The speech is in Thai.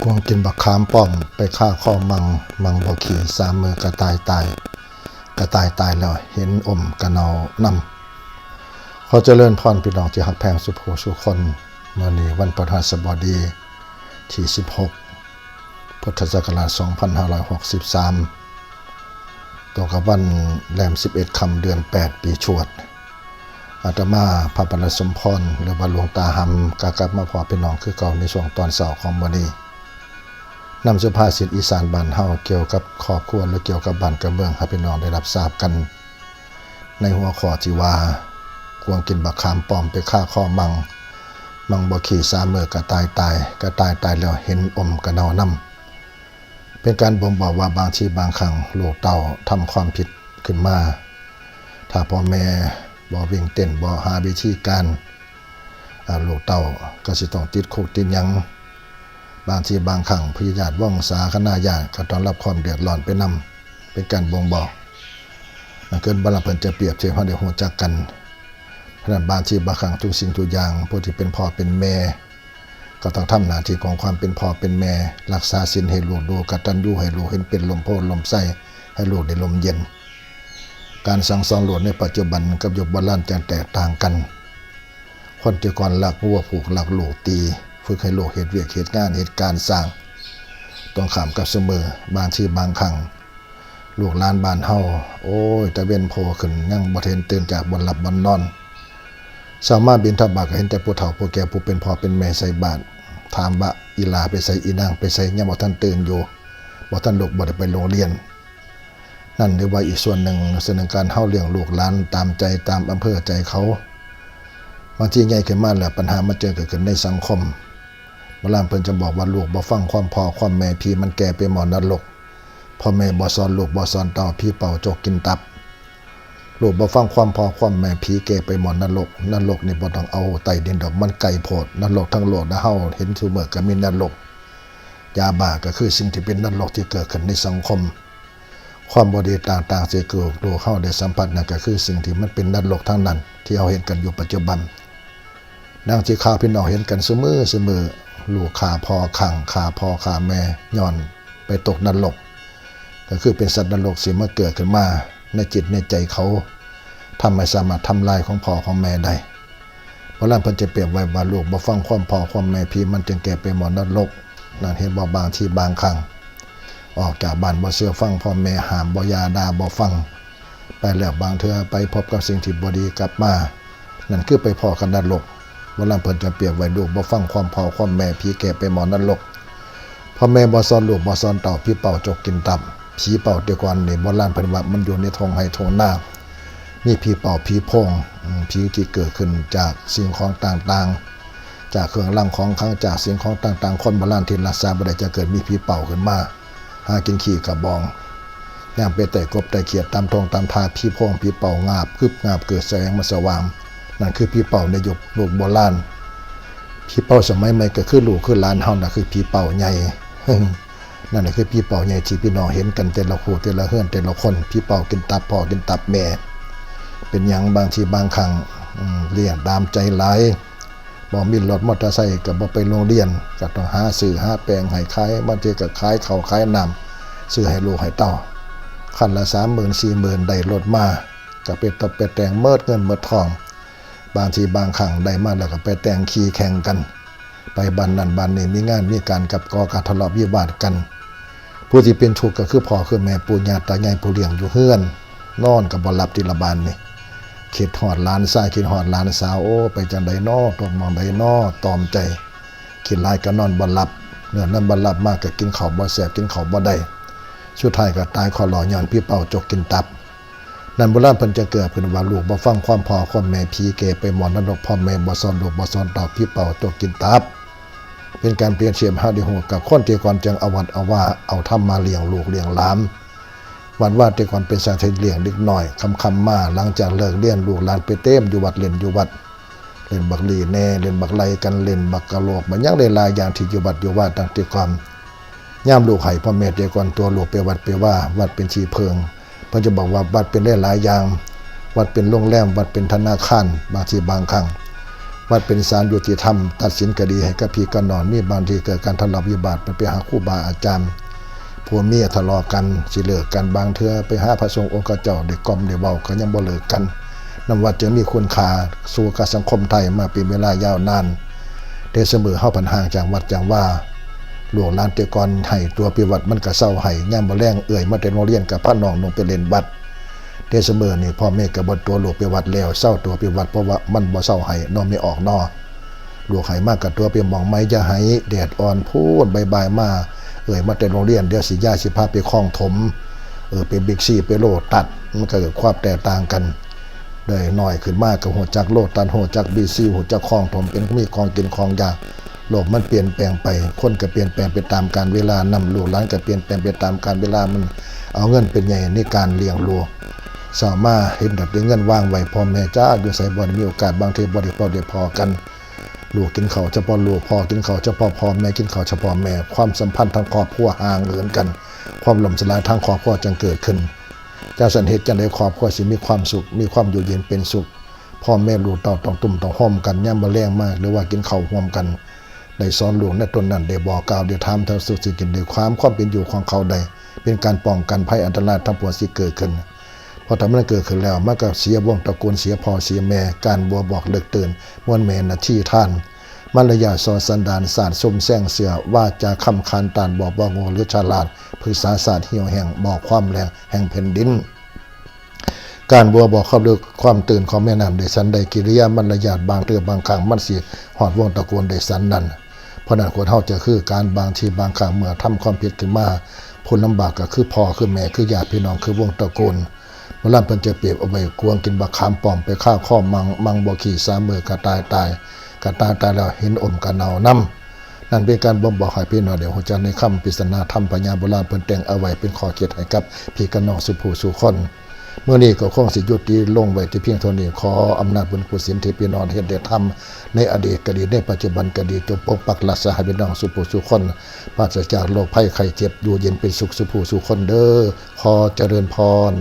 กวงกินบักขามป้อมไปฆ่าข้อมัง มังบ่ขี่สามมือกระตายตาย กระตายตายแล้วเห็นอมกระเนานำขอเจริญพรพี่น้องที่หักแพงสุโภสุคนเมื่อนี้วันประธานสบดีที่ 16 พุทธศักราช 2563ตรงกับวันแรม 11 คำเดือน 8 ปีชวดอาตมาพระบรสมพรหรือว่าหลวงตาหำกากลับมาพอพี่น้องคือเก่าในช่วงตอนเสาร์ของมื้อนี้ นำสุภาษิตอีสานบ้านเฮาเกี่ยวกับครอบครัวหรือเกี่ยวกับบ้านกับเมืองให้พี่น้องได้รับทราบกัน ในหัวข้อที่ว่าควงกินบักขามป้อมไปฆ่าข้อมัง มังบ่ขี่สามมือกระตายตายกระตายตายแล้วเห็นอมกระเนานำเป็นการบ่งบอกว่าบางทีบางครั้งลูกเต่าทำความผิดขึ้นมา ถ้าพ่อแม่บ่วิ่งเต้นบ่หาวิธีการลูกเต่าก็สิต้องติดคุกติดยัง บางทีบางครั้งพยาญาติว่องสาคณาญาติก็ต้องรับความเดือดร้อนไปนำเป็นการบ่งบอกมันเกินบาลเพิ่นจะเปรียบเทียบเฮาได้ฮู้จักกันเพราะนั้นบางทีบางครั้งทุกสิ่งทุกอย่างผู้ที่เป็นพ่อเป็นแม่ ก็ต้องทำหน้าที่ของความเป็นพ่อเป็นแม่ รักษาศีลให้ลูกดูกตัญญูให้ลูกเห็นเป็นลมโพลมไส้ให้ลูกได้ลมเย็น การสั่งสอนลูกในปัจจุบันกับยุคโบราณจะแตกต่างกัน คนที่ก่อนหลักวัวผูกหลักลูกตี ฝึกให้ลูกเหตุเวียกเหตุงานเหตุการณ์สร้างต้องขามกับเสมอบางทีบางครั้งลูกลานบานเฮาโอ้ยตะเวนโพขึ้นยังบ่เห็นตื่นจากบนหลับบนนอน สามารถบินทบาทก็เห็นแต่ผู้เฒ่าผู้แก่ผู้เป็นพ่อเป็นแม่ใส่บาตรถามว่าอีลาไปใส่อีนางไปใส่ยังบ่ท่านตื่นอยู่บ่ท่านลูกบ่ได้ไปโรงเรียน นั่นเรียกว่าอีกส่วนหนึ่งส่วนหนึ่งการเฮาเลี้ยงลูกลานตามใจตามอำเภอใจเขาบางทีใหญ่ขึ้นมาแล้วปัญหามันเจอเกิดขึ้นในสังคม โบราณเพิ่นจะบอกว่าลูกบ่ฟังความพ่อความแม่พี่มันแก่ไปหมอนรกพ่อแม่บ่สอนลูกบ่สอนเต่าพี่เป่าจกกินตับ ลูกบ่ฟังความพ่อความแม่ผีเกไปหมอนนรกนรกนี่บ่ต้องเอาไตดินดอกมันไก่โพดนรกทั้งโลกนะเฮาเห็นซุมื้อก็มีนรกยาบ้าก็คือสิ่งที่เป็นนรกที่เกิดขึ้นในสังคม ความบ่ดีต่างๆที่เกิดลูกเฮาได้สัมผัสนั่นก็คือสิ่งที่มันเป็นนรกทั้งนั้น ที่เราเห็นกันอยู่ปัจจุบันดังที่ข้าวพี่น้องเห็นกันเสมอเสมอ ลูกขาพ่อขังขาพ่อขาแม่ย้อนไปตกนรกก็คือเป็นสัตว์นรกสิมาเกิดขึ้นมาในจิตในใจเขาทำไม่สามารถทำลายของพ่อของแม่ได้เพราะนั้นพิ่นจะเปรียบไว้ว่าลูกบ่ฟังความพ่อความแม่พี่มันจึงแก่ไปหมอนรกนั่นเห็นบ่บางที่บางครั้งออกจากบ้านบ่เชื่อฟังพ่อแม่หามบ่ยาดาบ่ฟัง ไปแล้วบางเทือไปพบกับสิ่งที่บ่ดีกลับมา นั่นคือไปพ่อกันนรก โบราณเพิ่นจะเปรียบไว้ลูกบ่ฟังความพ่อความแม่พี่แก่ไปหมอนรกพ่อแม่บ่สอนลูกบ่สอนเต่าพี่เป่าจกกินตับผีเป่าเดียวก่อนนี่โบราณเพิ่นว่ามันอยู่ในทองไห้ทองหน้ามีผีเป่าผีพงผีที่เกิดขึ้นจากสิ่งของต่างๆ จากเครื่องรางของขลังจากสิ่งของต่างๆ คนโบราณที่รักษาบ่ได้จะเกิดมีผีเป่าขึ้นมาหากินขี้กระบองย่างไปแต่กบแต่เขียดตามทองตามทาผีพงผีเป่างาบคึบงาบเกิดแสงมาสว่าง นั่นคือผีเป่าในยุคลูกโบราณผีเป่าสมัยใหม่ก็คือลูกคือหลานเฮาน่ะคือผีเป่าใหญ่นั่นแหละคือผีเป่าใหญ่ที่พี่น้องเห็นกันแต่ละคู่แต่ละเฮือนแต่ละคนผีเป่ากินตับพ่อกินตับแม่ เป็นหยังบางทีบางครั้งเลี้ยงตามใจหลายบ่มีรถมอเตอร์ไซค์ก็บ่ไปโรงเรียนก็ต้องหาซื้อหาแปลงให้ขายบางทีก็ขายข้าวขายน้ำซื้อให้ลูกให้เต้าคันละ30,000 40,000ได้รถมาก็ไปตบไปแต่งเมิดเงินเมิดทอง บางทีบางครั้งได้มาแล้วก็ไปแต่งขี่แข่งกัน ไปบันนันบันนี้มีงานมีการกับกอการทะเลาะวิวาทกัน ผู้ที่เป็นทุกข์ก็คือพ่อคือแม่ปู่ย่าตายายผู้เลี้ยงอยู่เฮือน นอนกับบหลับที่ละบานนี่คิดหอดหลานชายคิดหอดหลานสาวโอ้ไปจังใดน้อตกมองใดนอตอมใจคิดลายก็นอนบ่หลับเนื่อนั้นบ่หลับมากก็กินข้าวบ่แซ่บกินข้าวบ่ได้สุดท้ายก็ตายคอหลอย้อนพี่เป่าจกกินตับ นั่นโบราณเพิ่นจะเกิดขึ้นว่าลูกบ่ฟังความพ่อความแม่พีเกไปหมอนนรกพ่อแม่บ่สอนลูกบ่สอนต่าพี่เป่าตกกินตับ เป็นการเปลี่ยนเชียมหาดิโหกับคนที่ก่อนจังอวัดเอาว่าเอาทำมาเลี้ยงลูกเลี้ยงหลานวันว่าที่ก่อนเป็นสาธิตเลี้ยงเด็กหน่อยคำคำมาหลังจากเลิกเลี้ยงลูกหลานไปเต็มอยู่วัดเล่นอยู่วัดเล่นบักลีแน่เล่นบักไลกันเล่นบักกะโหลกมันยังได้ลายอย่างที่อยู่วัดอยู่ว่าตั้งแต่ความย่ามลูกไห้พ่อแม่เดียก่อนตัวลูกไปวัดไปว่าวัดเป็นชีเพิง เพิ่นจะบอกว่าวัดเป็นได้หลายอย่าง วัดเป็นโรงแรมวัดเป็นธนาคารบางทีบางครั้งวัดเป็นศาลยุติธรรม ตัดสินคดีให้กับพี่กับน้องมีบางทีเกิดการทะเลาะวิวาทไปหาครูบาอาจารย์ผัวเมียทะเลาะกันสิเลิกกันบางเทื่อไปหาพระสงฆ์องค์เจ้าได้กกล่อมได้เว้าก็ยังบ่เลิกกันนำวัดจะมีคุณค่าสู่กับสังคมไทยมาเป็นเวลายาวนานแต่เสมอเฮาพันห่างจากวัดจังว่า หลวงลานเตกอนให้ตัวปิวัดมันก็เศร้าให้ย่ามบ่แรงเอื่อยมาแต่โรงเรียนกับพระน้องลงไปเล่นบัดเทเสมอนี่พ่อแม่ก็บ่ตัวหลูกไปวัดแล้วเศร้าตัวไปวัดเพราะว่ามันบ่เศร้าให้นอนไม่ออกนอหลูกให้มากกับตัวไปหมองไม้จะให้แดดอ่อนพูดใบายมาเอ่ยมาแต่โรงเรียนเดี๋ยวสิย่าสิพาไปคลองถมเออไปบิ๊กซีไปโลตัดมันก็เกิดความแตกต่างกันได้น้อยขึ้นมากกับหัวจักโลดตันหัวจักบีซีหัวจักคลองถมเป็นมีคลองกินคลองยา โลกมันเปลี่ยนแปลงไป คนก็เปลี่ยนแปลงไปตามการเวลานำลูกหลานก็เปลี่ยนแปลงไปตามการเวลามันเอาเงินเป็นใหญ่ในการเลี้ยงลูกสามารถเห็นดับได้เงินว่างไว้พ่อแม่จ้าอยู่ใส่บ่ได้มีโอกาสบางทีบ่ได้พอได้พอกันลูกกินเขาเฉพาะลูกพ่อกินเขาเฉพาะพ่อแม่กินเขาเฉพาะแม่ความสัมพันธ์ทางครอบครัวห่างเหินกัน ความหล่มสลายทางครอบครัวจึงเกิดขึ้นจ้าสันเหตุจังได้ครอบครัวสิมีความสุข มีความอยู่เย็นเป็นสุขพ่อแม่ลูกเต่าต้องตุ่มต้องห้อมกันย่ำมาแรงมาก หรือว่ากินเขาห่วมกัน ได้สอนหลูกในตนนั้นได้บอกกล่าวได้ทำท่าสุสิกินได้ความความเป็นอยู่ของเขาใดเป็นการป้องกันภัยอันตรายทั้งปวงสิเกิดขึ้นพอทำมันเกิดขึ้นแล้วมันก็เสียวงตระกูลเสียพ่อเสียแม่การบัวบอกเลิกตื่นมวนแมนาที่ท่านมารยาสอนสันดานศาสตร์ส้มแซงเสือว่าจะคำคานตานบอกว่าโง่หรือฉลาดพึกษาศาสตร์เหี่ยวแห่งบอกความแรงแห่งแผ่นดินการบัวบอกความลึกความตื่นของแม่น้ำได้สันใดกิริยามารยาทบางเตือบางครั้งมันเสียหอดวงตระกูลได้สันนั้น เพราะนั้นคนเฮาจะคือการบางทีบางครั้งเมื่อทำความผิดขึ้นมาผลลำบากก็คือพ่อคือแม่คือญาติพี่น้องคือวงตระกูลมื่อลำเพิ่นจะเปรียบเอาไว้กวงกินบักขามปอมไปฆ่าข้อมังมังบ่ขี่สามมือกระตายตายกระตายตายแล้วเห็นอมกระเนานํนั่นเป็นการบ่งบอกให้พี่น้องเดี๋ยวหัวใจในคำปริศนาธรรมปัญญาโบราณเพิ่นแต่งเอาไว้เป็นข้อคิให้กับพี่กับน้องสุผู้สุคน เมื่อนี้ก็คงสิยุติลงไว้ที่เพียงเท่านี้ขออำนาจบุญกุศลที่พี่น้องเฮ็ดได้ทำในอดีตก็ดีในปัจจุบันก็ดีจงปกปักรักษาให้พี่น้องสุภูสุคนปราศจากโรคภัยไข้เจ็บอยู่เย็นเป็นสุขสุภูสุคนเด้อขอเจริญพร